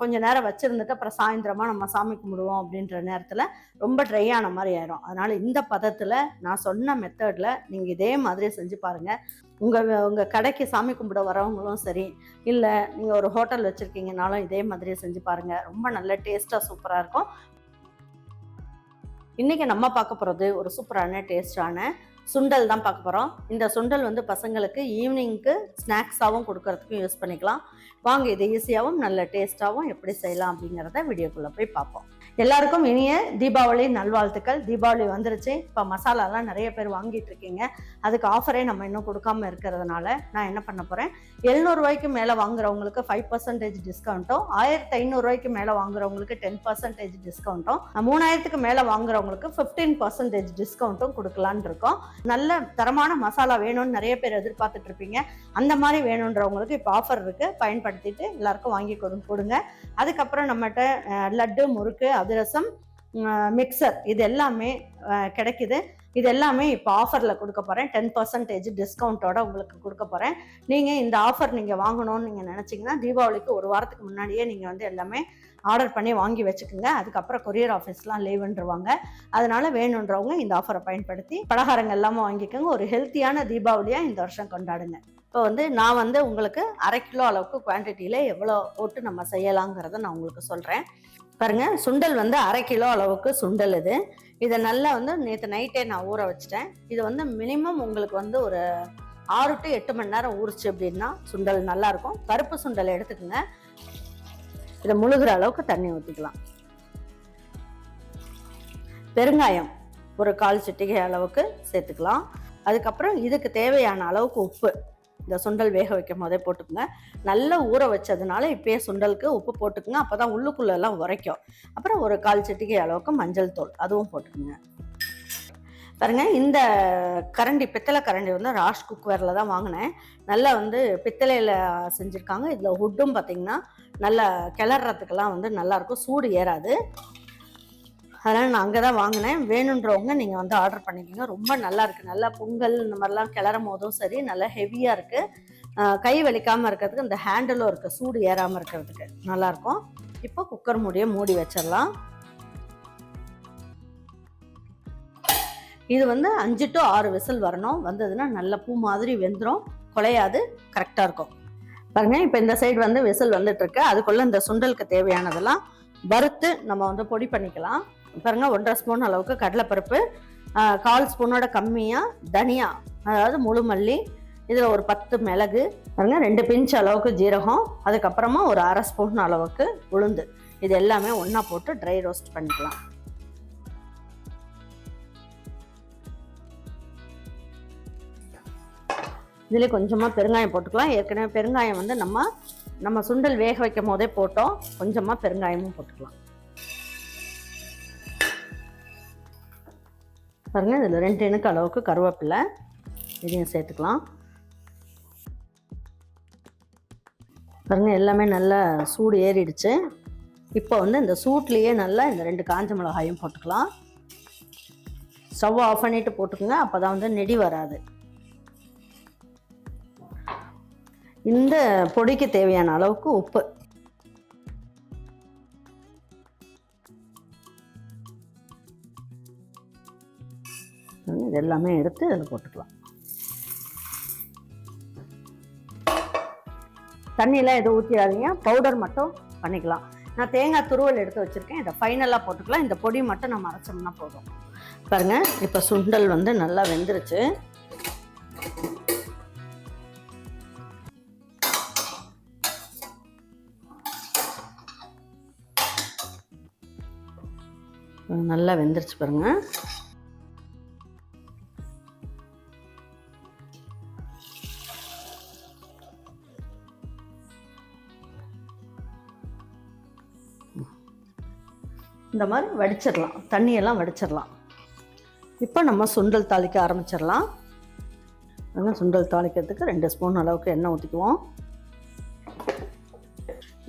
கொஞ்ச நேரம் வச்சிருந்துட்டு அப்புறம் சாயந்தரமா நம்ம சாமி கும்பிடுவோம் அப்படின்ற நேரத்தில் ரொம்ப ட்ரை ஆன மாதிரி ஆயிரும். அதனால இந்த பதத்தில் நான் சொன்ன மெத்தடில் நீங்கள் இதே மாதிரி செஞ்சு பாருங்க. உங்கள் உங்கள் கடைக்கு சாமி கும்பிட வரவங்களும் சரி இல்லை நீங்கள் ஒரு ஹோட்டல் வச்சுருக்கீங்கனாலும் இதே மாதிரி செஞ்சு பாருங்க. ரொம்ப நல்ல டேஸ்ட்டாக சூப்பராக இருக்கும். இன்னைக்கு நம்ம பார்க்க போகிறது ஒரு சூப்பரான டேஸ்டான சுண்டல் தான் பார்க்க போகிறோம் இந்த சுண்டல் வந்து பசங்களுக்கு ஈவினிங்க்கு ஸ்நாக்ஸாகவும் கொடுக்கறதுக்கும் யூஸ் பண்ணிக்கலாம். வாங்க இது ஈஸியாகவும் நல்ல டேஸ்ட்டாகவும் எப்படி செய்யலாம் அப்படிங்கிறத வீடியோக்குள்ளே போய் பார்ப்போம். எல்லாருக்கும் இனிய தீபாவளி நல்வாழ்த்துக்கள். தீபாவளி வந்துருச்சு. இப்போ மசாலாலாம் நிறைய பேர் வாங்கிட்டு இருக்கீங்க. அதுக்கு ஆஃபரே நம்ம இன்னும் கொடுக்காம இருக்கிறதுனால நான் என்ன பண்ண போகிறேன் எழுநூறுவாய்க்கு மேலே வாங்குறவங்களுக்கு ஃபைவ் பர்சன்டேஜ் டிஸ்கவுண்ட்டும் ஆயிரத்தி ஐநூறுரூவாய்க்கு மேலே வாங்குறவங்களுக்கு டென் பர்சன்டேஜ் டிஸ்கவுண்ட்டும் மூணாயிரத்துக்கு மேலே வாங்குறவங்களுக்கு ஃபிஃப்டீன் பர்சன்டேஜ் டிஸ்கவுண்ட்டும் கொடுக்கலான் இருக்கோம். நல்ல தரமான மசாலா வேணும்னு நிறைய பேர் எதிர்பார்த்துட்டு இருப்பீங்க. அந்த மாதிரி வேணுன்றவங்களுக்கு இப்போ ஆஃபர் இருக்கு. பயன்படுத்திட்டு எல்லாருக்கும் வாங்கி கொடு கொடுங்க. அதுக்கப்புறம் நம்மகிட்ட லட்டு முறுக்கு அதிரசம் மிக்சர் இது எல்லாமே கிடைக்குது. இது எல்லாமே இப்போ ஆஃபரில் கொடுக்க போகிறேன் டென் பர்சன்டேஜ் டிஸ்கவுண்ட்டோட உங்களுக்கு கொடுக்க போகிறேன் நீங்கள் இந்த ஆஃபர் நீங்கள் வாங்கணும்னு நீங்கள் நினச்சிங்கன்னா தீபாவளிக்கு ஒரு வாரத்துக்கு முன்னாடியே நீங்கள் வந்து எல்லாமே ஆர்டர் பண்ணி வாங்கி வச்சுக்கோங்க. அதுக்கப்புறம் கொரியர் ஆஃபீஸ்லாம் லீவுன்றுவாங்க அதனால வேணுன்றவங்க இந்த ஆஃபரை பயன்படுத்தி பலகாரங்கள் எல்லாமே வாங்கிக்கோங்க. ஒரு ஹெல்த்தியான தீபாவளியாக இந்த வருஷம் கொண்டாடுங்க. இப்போ வந்து நான் வந்து உங்களுக்கு அரை கிலோ அளவுக்கு குவான்டிட்டியில் எவ்வளோ போட்டு நம்ம செய்யலாங்கிறத நான் உங்களுக்கு சொல்கிறேன் பாருங்க சுண்டல் வந்து அரை கிலோ அளவுக்கு சுண்டல் இது. இதை நல்லா வந்து நேற்று நைட்டே நான் ஊற வச்சிட்டேன். இது வந்து மினிமம் உங்களுக்கு வந்து ஒரு ஆறு டு எட்டு மணி நேரம் ஊறிச்சு அப்படின்னா சுண்டல் நல்லா இருக்கும். கருப்பு சுண்டல் எடுத்துக்கோங்க. இதை முழுகிற அளவுக்கு தண்ணி ஊற்றிக்கலாம் பெருங்காயம் ஒரு கால் சிட்டிகை அளவுக்கு சேர்த்துக்கலாம். அதுக்கப்புறம் இதுக்கு தேவையான அளவுக்கு உப்பு. இந்த சுண்டல் வேக வைக்கும் போதே போட்டுக்கோங்க. நல்லா ஊற வச்சதுனால இப்பயே சுண்டலுக்கு உப்பு போட்டுக்குங்க. அப்போ தான் உள்ளுக்குள்ளெல்லாம் உரைக்கும். அப்புறம் ஒரு கால் சிட்டிகை அளவுக்கு மஞ்சள் தூள் அதுவும் போட்டுக்குங்க. பாருங்க இந்த கரண்டி பித்தளை கரண்டி வந்து ராஷ் குக்வேரில் தான் வாங்கினேன். நல்லா வந்து பித்தளையில் செஞ்சுருக்காங்க. இதில் ஹுட்டும் பார்த்தீங்கன்னா நல்லா கிளறதுக்கெல்லாம் வந்து நல்லாயிருக்கும் சூடு ஏறாது. அதனால் நான் அங்கே தான் வாங்கினேன். வேணுன்றவங்க நீங்கள் வந்து ஆர்டர் பண்ணிக்கோங்க. ரொம்ப நல்லா இருக்குது நல்லா பொங்கல் இந்த மாதிரிலாம் கிளறும் போதும் சரி நல்லா ஹெவியாக இருக்குது கை வலிக்காமல் இருக்கிறதுக்கு இந்த ஹேண்டிலும் இருக்குது சூடு ஏறாமல் இருக்கிறதுக்கு நல்லாயிருக்கும் இப்போ குக்கர் மூடியை மூடி வச்சிடலாம். இது வந்து அஞ்சு டு ஆறு விசில் வரணும். வந்ததுன்னா நல்ல பூ மாதிரி வெந்துடும் குலையாது கரெக்டாக இருக்கும். பாருங்க இப்போ இந்த சைடு வந்து விசில் வந்துட்டு இருக்கு. அதுக்குள்ள இந்த சுண்டலுக்கு தேவையானதெல்லாம் வறுத்து நம்ம வந்து பொடி பண்ணிக்கலாம். பாருங்க ஒன்றரை ஸ்பூன் அளவுக்கு கடலைப்பருப்பு கால் ஸ்பூனோட கம்மியாக தனியா அதாவது முழு மல்லி இதில் ஒரு பத்து மிளகு பாருங்க ரெண்டு பிஞ்ச் அளவுக்கு ஜீரகம் அதுக்கப்புறமா ஒரு அரை ஸ்பூன் அளவுக்கு உளுந்து. இது எல்லாமே ஒன்றா போட்டு ட்ரை ரோஸ்ட் பண்ணிக்கலாம். இதிலே கொஞ்சமாக பெருங்காயம் போட்டுக்கலாம். ஏற்கனவே பெருங்காயம் வந்து நம்ம நம்ம சுண்டல் வேக வைக்கும் போதே போட்டோம். கொஞ்சமாக பெருங்காயமும் போட்டுக்கலாம். பாருங்கள் இதில் ரெண்டு இணுக்கு அளவுக்கு கருவேப்பிலை. இதையும் சேர்த்துக்கலாம். பாருங்கள் எல்லாமே நல்லா சூடு ஏறிடுச்சு. இப்போ வந்து இந்த சூட்லேயே நல்லா இந்த ரெண்டு காஞ்ச மிளகாயும் போட்டுக்கலாம். ஸ்டவ் ஆஃப் பண்ணிட்டு போட்டுக்கோங்க அப்போ தான் வந்து நெடி வராது. இந்த பொடிக்கு தேவையான அளவுக்கு உப்பு. இது எல்லாமே எடுத்து இதில் போட்டுக்கலாம். தண்ணியெலாம் எதுவும் ஊற்றிடாதீங்க பவுடர் மட்டும் பண்ணிக்கலாம். நான் தேங்காய் துருவல் எடுத்து வச்சுருக்கேன். இதை ஃபைனலாக போட்டுக்கலாம். இந்த பொடி மட்டும் நம்ம அரைச்சோம்னா போதும். பாருங்கள் இப்போ சுண்டல் வந்து நல்லா வெந்துருச்சு. நல்லா வெந்துருச்சு பாருங்கள் இந்த மாதிரி வடிச்சிடலாம். தண்ணியெல்லாம் வடிச்சிடலாம். இப்போ நம்ம சுண்டல் தாளிக்க ஆரம்பிச்சிடலாம். அதனால் சுண்டல் தாளிக்கிறதுக்கு ரெண்டு ஸ்பூன் அளவுக்கு எண்ணெய் ஊற்றிக்குவோம்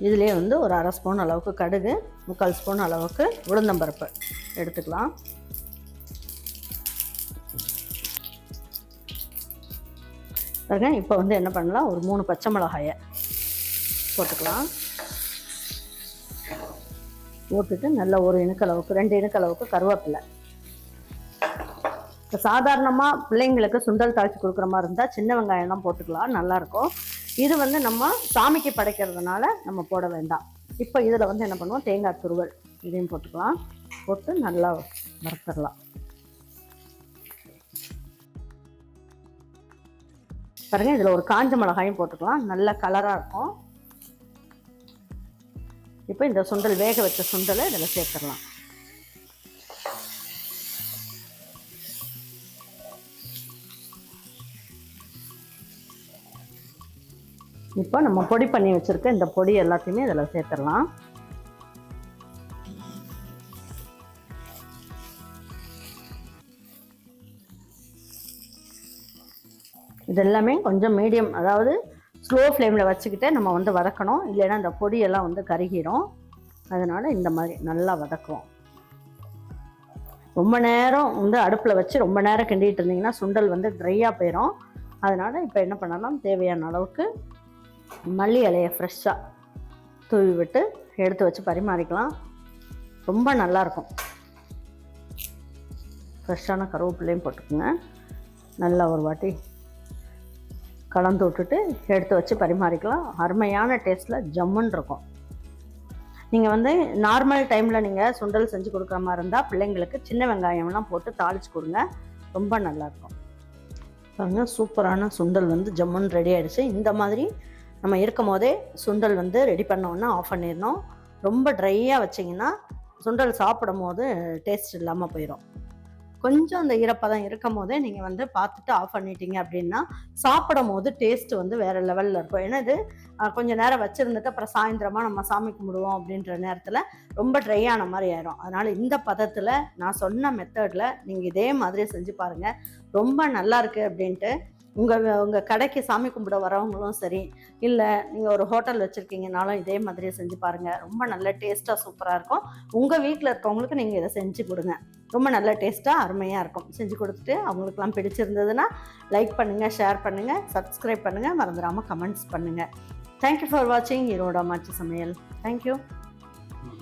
இதுலேயே வந்து ஒரு அரை ஸ்பூன் அளவுக்கு கடுகு முக்கால் ஸ்பூன் அளவுக்கு உளுந்தம்பருப்பு எடுத்துக்கலாம். பாருங்க இப்போ வந்து என்ன பண்ணலாம்? ஒரு மூணு பச்சை மிளகாயை போட்டுக்கலாம். போட்டுட்டு நல்ல ஒரு இணுக்களவுக்கு ரெண்டு இணுக்களவுக்கு கருவேப்பிலை. இப்போ சாதாரணமாக பிள்ளைங்களுக்கு சுண்டல் தாளித்து கொடுக்குற மாதிரி இருந்தால் சின்ன வெங்காயம்லாம் போட்டுக்கலாம் நல்லாயிருக்கும். இது வந்து நம்ம சாமிக்கு படைக்கிறதுனால நம்ம போட வேண்டாம். இப்போ இதில் வந்து என்ன பண்ணுவோம்? தேங்காய் துருவல் இதையும் போட்டுக்கலாம். போட்டு நல்லா வறுத்துடலாம். பாருங்கள் இதில் ஒரு காஞ்ச மிளகாயும் போட்டுக்கலாம். நல்ல கலராக இருக்கும். இப்போ இந்த சுண்டல் வேக வச்ச சுண்டலை இதில் சேர்த்துடலாம். இப்போ நம்ம பொடி பண்ணி வச்சுருக்க இந்த பொடி எல்லாத்தையுமே இதில் சேர்த்துடலாம். இதெல்லாமே கொஞ்சம் மீடியம் அதாவது ஸ்லோ ஃப்ளேமில் வச்சுக்கிட்டே நம்ம வந்து வதக்கணும். இல்லைன்னா இந்த பொடியெல்லாம் வந்து கருகிரும். அதனால் இந்த மாதிரி நல்லா வதக்குவோம். ரொம்ப நேரம் வந்து அடுப்பில் வச்சு ரொம்ப நேரம் கிண்டிகிட்டு இருந்தீங்கன்னா சுண்டல் வந்து ட்ரையாக போயிடும் அதனால் இப்போ என்ன பண்ணலாம்? தேவையான அளவுக்கு மல்லி இலையை ஃப்ரெஷ்ஷாக தூவி விட்டு எடுத்து வச்சு பரிமாறிக்கலாம். ரொம்ப நல்லாயிருக்கும் ஃப்ரெஷ்ஷான கருவேப்பிலையும் போட்டுக்கோங்க. நல்லா ஒரு வாட்டி கலந்து விட்டுட்டு எடுத்து வச்சு பரிமாறிக்கலாம். அருமையான டேஸ்ட்டில் ஜம்முன்னு இருக்கும். நீங்கள் வந்து நார்மல் டைமில் நீங்கள் சுண்டல் செஞ்சு கொடுக்குற மாதிரி இருந்தால் பிள்ளைங்களுக்கு சின்ன வெங்காயம்லாம் போட்டு தாளித்து கொடுங்க. ரொம்ப நல்லாயிருக்கும் பாருங்க சூப்பரான சுண்டல் வந்து ஜம்முன்னு ரெடி ஆகிடுச்சு இந்த மாதிரி நம்ம இருக்கும் போதே சுண்டல் வந்து ரெடி பண்ணோன்னா ஆஃப் பண்ணிடணும். ரொம்ப ட்ரையாக வச்சிங்கன்னா சுண்டல் சாப்பிடும் போது டேஸ்ட் இல்லாமல் போயிடும் கொஞ்சம் அந்த ஈரப்பதம் இருக்கும் போதே நீங்கள் வந்து பார்த்துட்டு ஆஃப் பண்ணிட்டீங்க அப்படின்னா சாப்பிடும் போது டேஸ்ட் வந்து வேறு லெவலில் இருக்கும். ஏன்னா இது கொஞ்சம் நேரம் வச்சுருந்துட்டு அப்புறம் சாயந்தரமாக நம்ம சாமி கும்பிடுவோம் அப்படின்ற நேரத்தில் ரொம்ப ட்ரை ஆன மாதிரி ஆயிரும். அதனால் இந்த பதத்தில் நான் சொன்ன மெத்தடில் நீங்கள் இதே மாதிரி செஞ்சு பாருங்கள் ரொம்ப நல்லா இருக்குது அப்படின்ட்டு உங்கள் உங்கள் கடைக்கு சாமி கும்பிட வரவங்களும் சரி இல்லை நீங்கள் ஒரு ஹோட்டல் வச்சுருக்கீங்கனாலும் இதே மாதிரி செஞ்சு பாருங்கள் ரொம்ப நல்ல டேஸ்ட்டாக சூப்பராக இருக்கும். உங்கள் வீட்டில் இருக்கவங்களுக்கு நீங்கள் இதை செஞ்சு கொடுங்க. ரொம்ப நல்ல டேஸ்ட்டாக அருமையாக இருக்கும். செஞ்சு கொடுத்துட்டு அவங்களுக்குலாம் பிடிச்சிருந்ததுன்னா லைக் பண்ணுங்கள் ஷேர் பண்ணுங்கள் சப்ஸ்கிரைப் பண்ணுங்கள் மறந்துடாமல் கமெண்ட்ஸ் பண்ணுங்கள் தேங்க்யூ ஃபார் வாட்சிங் ஈரோட மாச்சு சமையல். தேங்க்யூ